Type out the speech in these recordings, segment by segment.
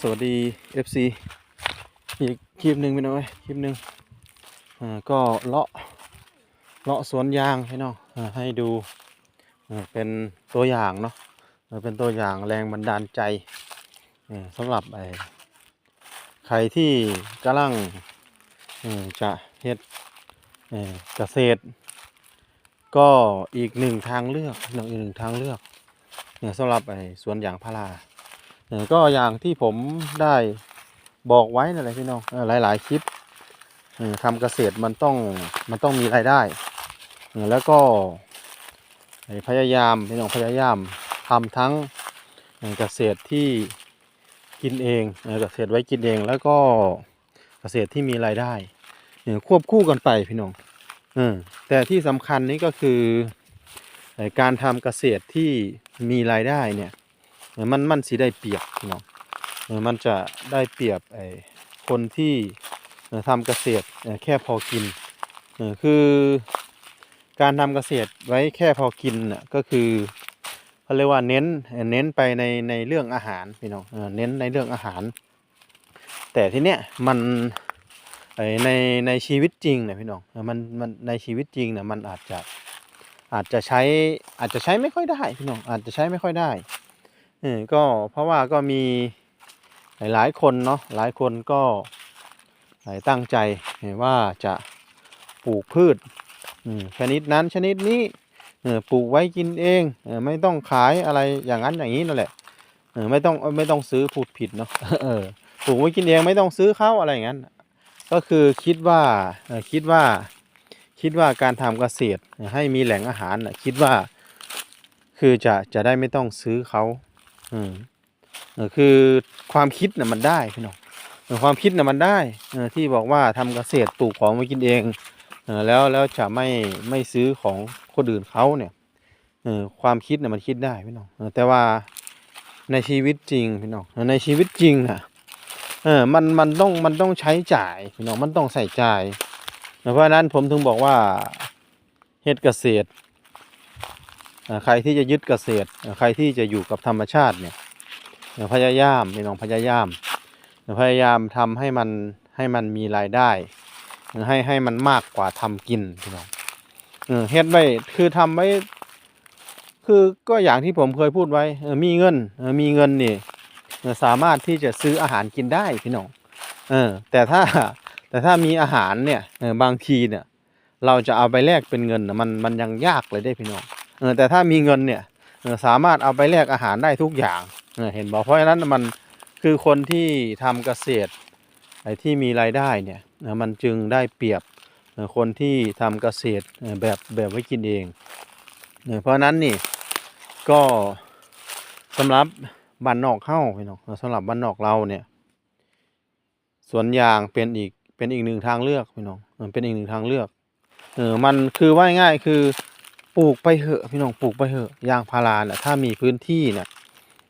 สวัสดี FC อีกคลิปหนึ่งพี่น้องเอ้ยคลิปหนึ่งก็เลาะเลาะสวนยางพี่น้องอให้ดูเป็นตัวอย่างเนาะเป็นตัวอย่างแรงบันดาลใจสำหรับใครที่กำลังจะเฮ็ดเอ่อเกษตร ก็อีกหนึ่งทางเลือกพี่น้องอีกหนึ่งทางเลือกสำหรับสวนยางพารา ก็อย่างที่ผมได้บอกไว้นั่นแหละพี่น้องหลาย ๆ คลิปทำเกษตรมันต้องมันต้องมีรายได้ แล้วก็พยายามพี่น้องพยายามทำทั้งเกษตรที่กินเองเกษตรไว้กินเอง แล้วก็เกษตรที่มีรายได้ควบคู่กันไปพี่น้องอแต่ที่สำคัญนี้ก็คือการทำเกษตรที่มีรายได้เนี่ย มันมันสิได้เปรียบเนาะเออมันจะได้เปรียบไอ้คนที่ทำเกษตรแค่พอกินคือการทำเกษตรไว้แค่พอกินน่ะก็คือเขาเรียกว่าเน้นเน้นไปในในเรื่องอาหารพี่น้องเน้นในเรื่องอาหาร แต่ทีเนี้ยมันในในชีวิตจริงเนี่ยพี่น้องมันมันในชีวิตจริงเนี่ยมันอาจจะอาจจะใช้อาจจะใช้ไม่ค่อยได้พี่น้องอาจจะใช้ไม่ค่อยได้ เออก็เพราะว่าก็มีหลายๆคนเนาะหลายคนก็หลายตั้งใจว่าจะปลูกพืชอืมชนิดนั้นชนิดนี้เออปลูกไว้กินเองเออไม่ต้องขายอะไรอย่างนั้นอย่างนี้นั่นแหละเออไม่ต้องไม่ต้องซื้อพูดผิดเนาะเออปลูกไว้กินเองไม่ต้องซื้อเขาอะไรอย่างนั้น ก็คือคิดว่าคิดว่าคิดว่าการทำเกษตรให้มีแหล่งอาหารคิดว่า คือจะจะได้ไม่ต้องซื้อเขา อืมเออคือความคิดน่ะมันได้พี่น้องความคิดน่ะมันได้เออที่บอกว่าทำเกษตรปลูกของมากินเองเออแล้วแล้วจะไม่ไม่ซื้อของคนอื่นเขาเนี่ยเออความคิดน่ะมันคิดได้พี่น้องแต่ว่าในชีวิตจริงพี่น้องในชีวิตจริงน่ะเออมันมันต้องมันต้องใช้จ่ายพี่น้องมันต้องใส่จ่ายเพราะฉะนั้นผมถึงบอกว่าเฮ็ดเกษตร ใครที่จะยึดเกษตร ใครที่จะอยู่กับธรรมชาติเนี่ยพยายามพี่น้องพยายาม พยายามทำให้มันให้มันมีรายได้ให้ให้มันมากกว่าทำกินพี่น้องเฮ็ดไว้คือทำไว้คือก็อย่างที่ผมเคยพูดไว้มีเงินมีเงินนี่สามารถที่จะซื้ออาหารกินได้พี่น้องเออแต่ถ้าแต่ถ้ามีอาหารเนี่ยบางทีเนี่ย เราจะเอาไปแลกเป็นเงินมันมันยังยากเลยได้พี่น้อง แต่ถ้ามีเงินเนี่ยสามารถเอาไปแลกอาหารได้ทุกอย่างเห็นบอกเพราะฉะนั้นมันคือคนที่ทำเกษตรไอ้ที่มีรายได้เนี่ยมันจึงได้เปรียบคนที่ทำเกษตรแบบแบบไว้กินเอง เพราะนั้นนี่ก็สำหรับบ้านนอกเข้าพี่น้องสำหรับบ้านนอกเราเนี่ยสวนยางเป็นอีกเป็นอีกหนึ่งทางเลือกพี่น้องเป็นอีกหนึ่งทางเลือกเออมันคือว่าง่ายคือ ปลูกไปเหอะพี่น้องปลูกไปเหอะยางพาราเนี่ยถ้ามีพื้นที่เนี่ย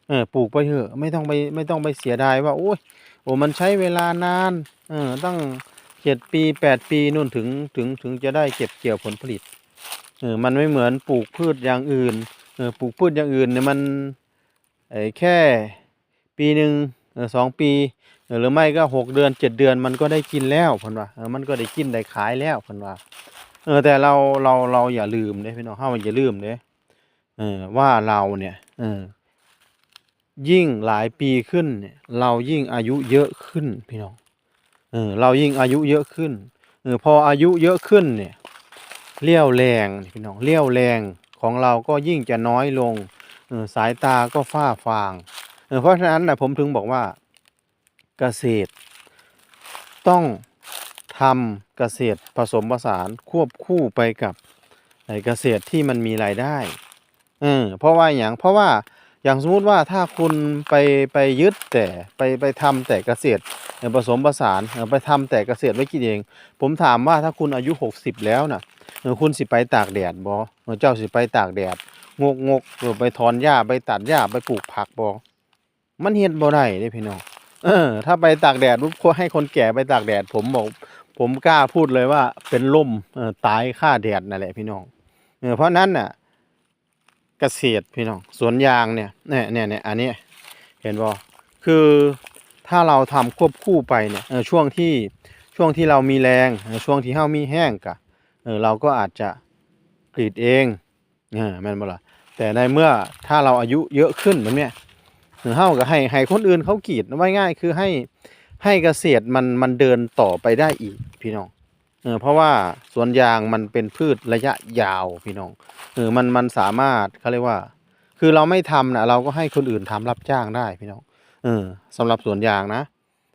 เออปลูกไปเหอะไม่ต้องไปไม่ต้องไปเสียดายว่าโอ้ยโอ้มันใช้เวลานานเออตั้งเจ็ดปีแปดปีนู่นถึงถึงถึงจะได้เก็บเกี่ยวผลผลิตเออมันไม่เหมือนปลูกพืชอย่างอื่นเออปลูกพืชอย่างอื่นเนี่ยมันไอ้แค่ปีหนึ่งเออสองปีเออหรือไม่ก็หกเดือนเจ็ดเดือนมันก็ได้กินแล้วเพันว่าเออมันก็ได้กินได้ขายแล้วเพันว่า เออแต่เราเราเราอย่าลืมเด้พี่น้องเฮามอย่าลืมเด้เออว่าเราเนี่ยเออยิ่งหลายปีขึ้นเนี่ยเรายิ่งอายุเยอะขึ้นพี่น้องเออเรายิ่งอายุเยอะขึ้นเออพออายุเยอะขึ้นเนี่ยเลี้ยวแรงพี่น้องเลี้ยวแรงของเราก็ยิ่งจะน้อยลงเออสายตาก็ฝ้าฟางเออเพราะฉะนั้นนะผมถึงบอกว่าเกษตรต้อง ทำเกษตรผสมผสานควบคู่ไปกับเกษตรที่มันมีรายได้เออเพราะว่าอย่างเพราะว่าอย่างสมมุติว่าถ้าคุณไปไปยึดแต่ไปไปทำแต่เกษตรผสมผสานไปทำแต่เกษตรไว้กินเอง ผมถามว่าถ้าคุณอายุหกสิบแล้วน่ะคุณสิไปตากแดดบอเจ้าสิไปตากแดดงกงกเออไปถอนหญ้าไปตัดหญ้าไปปลูกผักบ่มันเฮ็ดบ่ได้ด้พี่น้องเออถ้าไปตากแดดปุ๊บให้คนแก่ไปตากแดด ผมบอก ผมกล้าพูดเลยว่าเป็นล่มตายค่าแดดนั่นแหละพี่น้องเพราะนั้นน่ะเกษตรพี่น้องสวนยางเนี่ยเนี่ยเนี่ยเนี่ยอันนี้เห็นบ่คือถ้าเราทำควบคู่ไปเนี่ยช่วงที่ช่วงที่เรามีแรงช่วงที่เฮามีแห้งกะเราก็อาจจะกรีดเองเออแม่นบ่ล่ะแต่ในเมื่อถ้าเราอายุเยอะขึ้นแบบเนี้ยเออเฮาก็ให้ให้คนอื่นเขากรีดไว้ง่ายคือให้ ให้เกษตรมันมันเดินต่อไปได้อีกพี่น้องเออเพราะว่าสวนยางมันเป็นพืชระยะยาวพี่น้องเออมันมันสามารถเขาเรียกว่า คือเราไม่ทำนะเราก็ให้คนอื่นทำรับจ้างได้พี่น้องเออสำหรับสวนยางนะ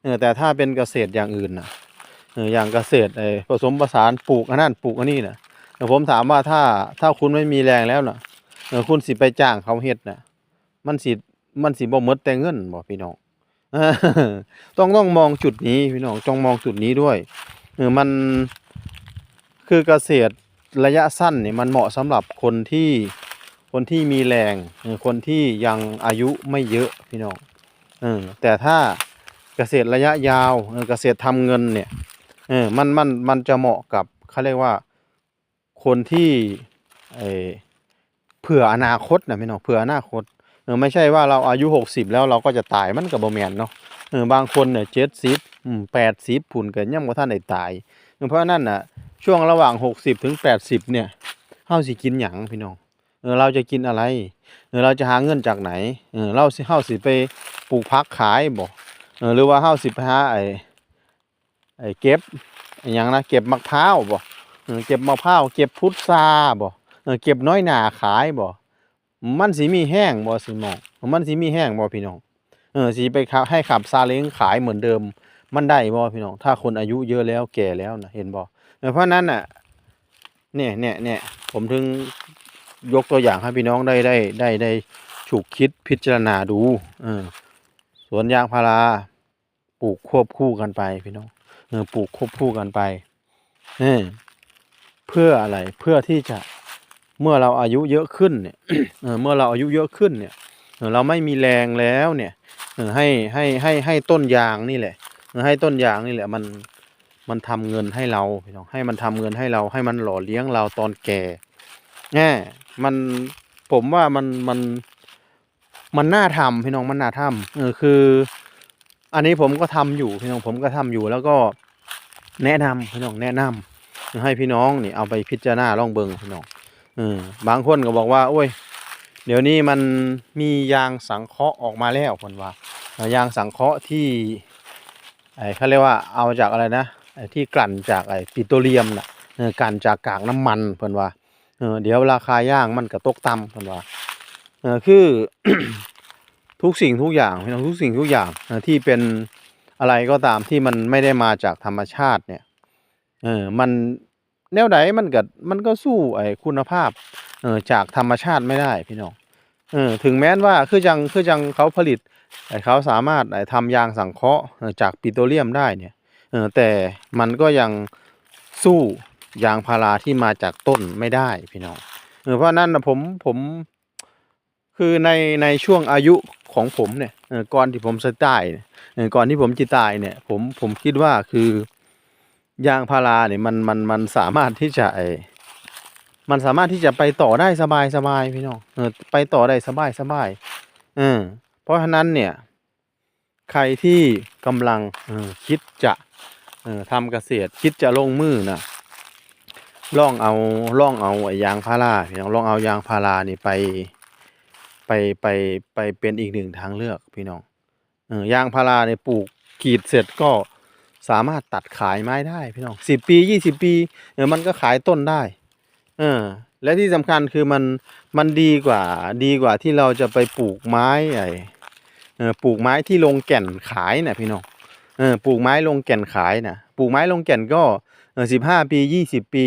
เออแต่ถ้าเป็นเกษตรอย่างอื่นนะเอออย่างเกษตรไอ้ผสมผสานปลูกอันนั้นปลูกอันนี้นะเออผมถามว่าถ้าถ้าคุณไม่มีแรงแล้วนะเออคุณสิไปจ้างเขาเฮ็ดนะมันสิมันสิบ่มดแต่เงินบ่พี่น้อง ต้องต้องมองจุดนี้พี่น้องต้องมองจุดนี้ด้วยเออมันคือเกษตรระยะสั้นเนี่ยมันเหมาะสำหรับคนที่คนที่มีแรงเออคนที่ยังอายุไม่เยอะพี่น้องเออแต่ถ้าเกษตรระยะยาวเกษตรทำเงินเนี่ยเออมันมันมันจะเหมาะกับเขาเรียกว่าคนที่เออเผื่ออนาคตนะพี่น้องเผื่ออนาคต เออไม่ใช่ว่าเราอายุหกสิบแล้วเราก็จะตายมันกับบ่แมนเนาะเออบางคนเนี่ยเจ็ดสิบแปดสิบผุนเกินยังบ่าท่านได้ตายเออเพราะนั้นน่ะช่วงระหว่างหกสิบถึงแปดสิบเนี่ยเฮาสิกินหยังพี่น้องเออเราจะกินอะไรเออเราจะหาเงินจากไหนเออเราสิเฮาสิไปปลูกพักขายบ่เออหรือว่าเฮาสิไปหาไอ้ไอ้เก็บอ้หยังนะเก็บมะพร้าวบ่เออเก็บมะพร้าวเก็บพุทราบ่เออเก็บน้อยหนาขายบ่ มันสิมีแห้งบ่สิมองมันสิมีแห้งบ่พี่น้องเออสิไปขับให้ขับซาเล้งขายเหมือนเดิม มันได้บ่พี่น้องถ้าคนอายุเยอะแล้วแก่แล้วนะเห็นบ่เอเพราะนั้นน่ะเนี่ยเนี่ยเนี่ยผมถึงยกตัวอย่างให้พี่น้องได้ได้ได้ได้ฉุกคิดพิจารณาดูเออสวนยางพาราปลูกควบคู่กันไปพี่น้องเออปลูกควบคู่กันไปเออเพื่ออะไรเพื่อที่จะ เมื่อเราอายุเยอะขึ้นเนี่ยเมื่อเราอายุเยอะขึ้นเนี่ยเราไม่มีแรงแล้วเนี่ยให้ให้ให้ให้ต้นยางนี่แหละให้ต้นยางนี่แหละมันมันทำเงินให้เราพี่น้องให้มันทำเงินให้เราให้มันหล่อเลี้ยงเราตอนแก่แง่มันผมว่ามันมันมันน่าทำพี่น้องมันน่าทำเออคือ อันนี้ผมก็ทำอยู่พี่น้องผมก็ทำอยู่แล้วก็แนะนำพี่น้องแนะนำให้พี่น้องนี่เอาไปพิจารณาลองเบิงพี่น้อง ออบางคนก็บอกว่า โอ้ย เดี๋ยวนี้มันมียางสังเคราะห์ออกมาแล้วคนว่ายางสังเคราะห์ที่ไอ้เขาเรียกว่าเอาจากอะไรนะไอ้ที่กลั่นจากไอ้ปิโตรเลียมน่ะกลั่นจากกากน้ำมันเพิ่นว่าเดี๋ยวราคาย่างมันก็ตกต่ำเพิ่นว่าคือทุกสิ่งทุกอย่างทุกสิ่งทุกอย่างที่เป็นอะไรก็ตามที่มันไม่ได้มาจากธรรมชาติเนี่ยเออมัน แนวไหนมันก็มันก็สู้ไอ้คุณภาพเออจากธรรมชาติไม่ได้พี่น้องเออถึงแม้นว่าคือจังคือจังเขาผลิตไอ้เขาสามารถไอ้ทำยางสังเคราะห์จากปิโตรเลียมได้เนี่ยเออแต่มันก็ยังสู้ยางพาราที่มาจากต้นไม่ได้พี่น้องเออเพราะนั้นนะผมผมคือในในช่วงอายุของผมเนี่ยก่อนที่ผมจะตายเสียเออก่อนที่ผมจะตายเนี่ยผมผมคิดว่าคือ ยางพาราเนี่ยมันมันมันสามารถที่จะไอมันสามารถที่จะไปต่อได้สบายสบายพี่น้องเออไปต่อได้สบายสบายเออเพราะฉะนั้นเนี่ย ใครที่กำลังเออคิดจะเออทำเกษตรคิดจะลงมือนะลองเอาลองเอายางพาราพี่น้องลองเอายางพารานี่ไปไปไปไปเป็นอีกหนึ่งทางเลือกพี่น้องเออยางพาราเนี่ยปลูกกีดเสร็จก็ สามารถตัดขายไม้ได้พี่น้องสิบปียี่สิบปีเออมันก็ขายต้นได้ เออ และที่สำคัญคือมันมันดีกว่า ดีกว่าที่เราจะไปปลูกไม้ไอเออปลูกไม้ที่ลงแก่นขายน่ะพี่น้องเออปลูกไม้ลงแก่นขายน่ะปลูกไม้ลงแก่นก็เออสิบห้าปียี่สิบปี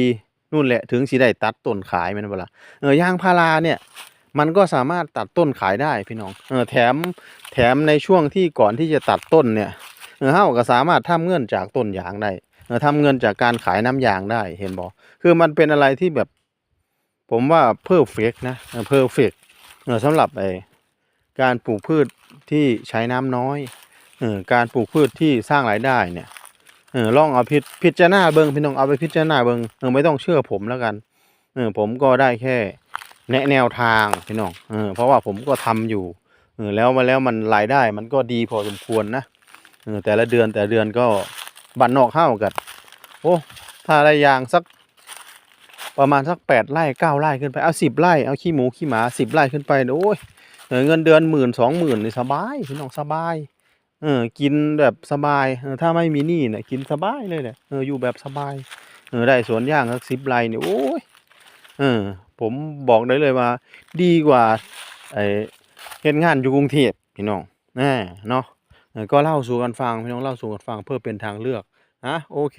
นู่นแหละถึงสิได้ตัดต้นขายมันเวลาเออยางพาราเนี่ยมันก็สามารถตัดต้นขายได้พี่น้องเออแถมแถมในช่วงที่ก่อนที่จะตัดต้นเนี่ย เออเฮาก็สามารถทำเงินจากต้นยางได้เออทำเงินจากการขายน้ำยางได้เห็นบ่คือมันเป็นอะไรที่แบบ ผมว่าเพอร์เฟกนะเพอร์เฟกเออสำหรับไอการปลูกพืชที่ใช้น้ำน้อยเออการปลูกพืชที่สร้างรายได้เนี่ยเออลองเอาพิพจารณาเบิงพี่น้องเอาไปพิจารณาเบิงเออไม่ต้องเชื่อผมแล้วกันเออผมก็ได้แค่แนะแนวทางพี่น้องเออเพราะว่าผมก็ทำอยู่เออแล้วมาแล้วมันรายได้มันก็ดีพอสมควรนะ แต่ละเดือนแต่เดือนก็บ้านนอกเฮากันโอ้ถ้าได้ยางสักประมาณสักแปดไร่เก้าไร่ขึ้นไปเอาสิบไร่เอาขี้หมูขี้หมาสิบไร่ขึ้นไปโอ้ยเเงินเดือนหมื่นสองหมื่นนี่สบายพี่น้องสบายเออกินแบบสบายเออถ้าไม่มีหนี้เนี่ยกินสบายเลยแหละเอออยู่แบบสบายเออได้สวนยางสักสิบไร่เนี่ยโอ้ยเออผมบอกได้เลยว่า ดีกว่าไอเฮ็ดงานอยู่กรุงเทพพี่น้องแน่เนาะ ก็เล่าสู่กันฟังพี่น้องเล่าสู่กันฟังเพื่อเป็นทางเลือกนะโอเค